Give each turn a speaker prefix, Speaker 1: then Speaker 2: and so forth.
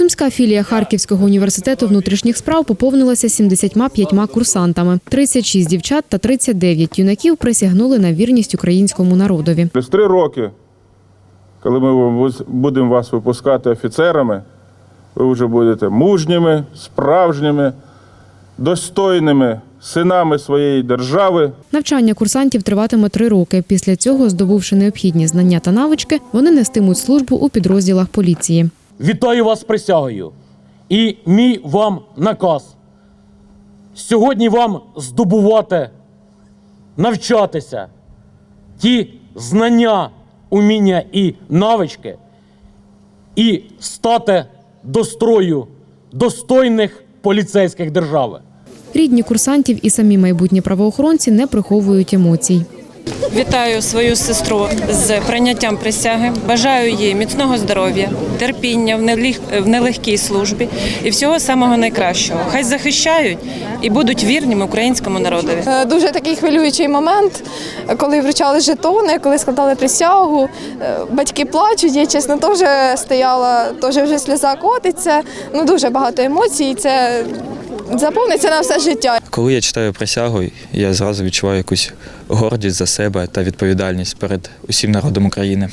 Speaker 1: Сумська філія Харківського університету внутрішніх справ поповнилася 75 курсантами. 36 дівчат та 39 юнаків присягнули на вірність українському народові.
Speaker 2: Через три роки, коли ми будемо вас випускати офіцерами, ви вже будете мужніми, справжніми, достойними синами своєї держави.
Speaker 1: Навчання курсантів триватиме три роки. Після цього, здобувши необхідні знання та навички, вони нестимуть службу у підрозділах поліції.
Speaker 3: Вітаю вас присягою. І мій вам наказ. Сьогодні вам здобувати, навчатися ті знання, уміння і навички, і стати до строю достойних поліцейських держави.
Speaker 1: Рідні курсантів і самі майбутні правоохоронці не приховують емоцій.
Speaker 4: Вітаю свою сестру з прийняттям присяги. Бажаю їй міцного здоров'я, терпіння в нелег- в нелегкій службі і всього самого найкращого. Хай захищають і будуть вірними українському народові.
Speaker 5: Е, Дуже такий хвилюючий момент, коли вручали жетони, коли складали присягу. Е, Батьки плачуть, я чесно теж стояла, теж вже сльоза котиться. Ну дуже багато емоцій. Це заповниться на все життя.
Speaker 6: Коли я читаю присягу, я зразу відчуваю якусь гордість за себе та відповідальність перед усім народом України.